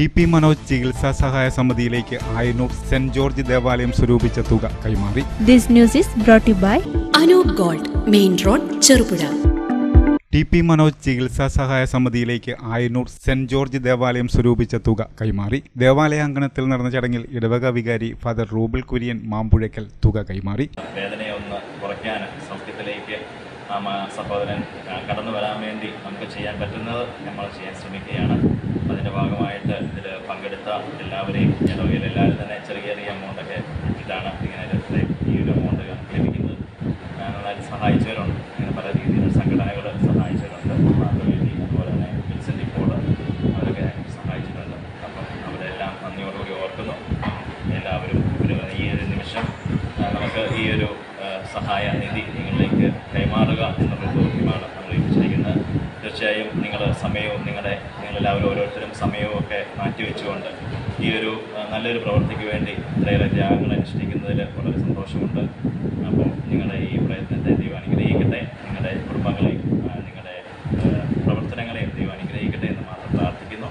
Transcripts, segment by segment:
T P Manoj ചികിത്സാ സഹായ സമിതിയിലേക്ക് ആയിരുന്നു സെന്റ് ജോർജ് ദേവാലയം സ്വരൂപിച്ച തുക കൈമാറി. This news is brought by by Anoop gold main road Cherupuzha. T P Manoj ചികിത്സാ സഹായ സമിതിയിലേക്ക് ആയനൂർ സെന്റ് ജോർജ് ദേവാലയം സ്വരൂപിച്ച തുക കൈമാറി. ദേവാലയാങ്കണത്തിൽ നടന്ന ചടങ്ങിൽ ഇടവക വികാരി ഫാദർ റൂബിൾ കുര്യൻ മാമ്പുഴക്കൽ തുക കൈമാറി. വേദനയൊന്ന് കുറയ്ക്കാൻ സൗഖ്യത്തിലേക്ക് സഹോദരൻ കടന്നു വരാൻ വേണ്ടി നമുക്ക് ചെയ്യാൻ പറ്റുന്നത് നമ്മൾ ചെയ്യാൻ ശ്രമിക്കുകയാണ്. അതിന്റെ ഭാഗമായിട്ട് ഇതിൽ പങ്കെടുത്ത എല്ലാവരെയും ഇടവയിൽ എല്ലാവരും തന്നെ ചെറിയ ചെറിയ എമൗണ്ടൊക്കെ ഇട്ടിട്ടാണ് ഇങ്ങനെ ഈ ഒരു എമൗണ്ട് ലഭിക്കുന്നത്. നന്നായിട്ട് സഹായിച്ചവരുണ്ട്. ഇങ്ങനെ പല രീതിയിൽ സംഘടനകൾ സഹായിച്ചവരുണ്ട്. മാതൃവേദി അതുപോലെ തന്നെ വിൻസെന്റ് ഇപ്പോൾ അവരൊക്കെ സഹായിച്ചിട്ടുണ്ട്. അപ്പം അവരെല്ലാം നന്ദിയോടുകൂടി ഓർക്കുന്നു. എല്ലാവരും ഒരു ഈ ഒരു നിമിഷം നമുക്ക് ഈ ഒരു സഹായ നിധി നിങ്ങളിലേക്ക് കൈമാറുക എന്നുള്ളത് സമയവും നിങ്ങളുടെ നിങ്ങളെല്ലാവരും ഓരോരുത്തരും സമയവും ഒക്കെ മാറ്റിവെച്ചുകൊണ്ട് ഈ ഒരു നല്ലൊരു പ്രവൃത്തിക്ക് വേണ്ടി ഇത്രയേറെ ത്യാഗങ്ങൾ അനുഷ്ഠിക്കുന്നതിൽ വളരെ സന്തോഷമുണ്ട്. അപ്പോൾ നിങ്ങളുടെ ഈ പ്രയത്നത്തെ ദൈവം അനുഗ്രഹിക്കട്ടെ നിങ്ങളുടെ കുടുംബങ്ങളെയും നിങ്ങളുടെ ആ, പ്രവർത്തനങ്ങളെയും ദൈവം അനുഗ്രഹിക്കട്ടെ എന്ന് മാത്രം പ്രാർത്ഥിക്കുന്നു.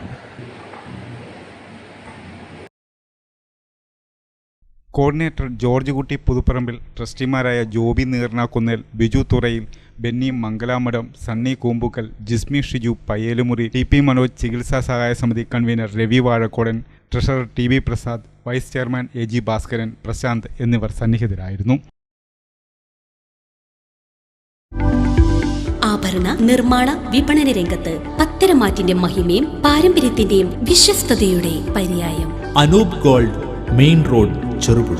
കോർഡിനേറ്റർ ജോർജ് കുട്ടി പുതുപ്പറമ്പിൽ ട്രസ്റ്റിമാരായ ജോബി നീർണാക്കുന്നേൽ ബിജു തുറയിൽ ബെന്നി മംഗലാമഠം സണ്ണി കൂമ്പുക്കൽ ജിസ്മി ഷിജു പയ്യേലുമുറി ടി പി മനോജ് ചികിത്സാ സഹായ സമിതി convener Ravi Vazhakkodan treasurer T V Prasad vice chairman A G Bhaskaran Prashanth എന്നിവർ സന്നിഹിതരായിരുന്നു. ആഭരണ നിർമ്മാണ വിപണന രംഗത്ത് പത്തരമാറ്റിന്റെ മഹിമയും പാരമ്പര്യത്തിന്റെയും വിശ്വസ്തയുടെ പര്യായം. Anoop gold main road Cherupuzha.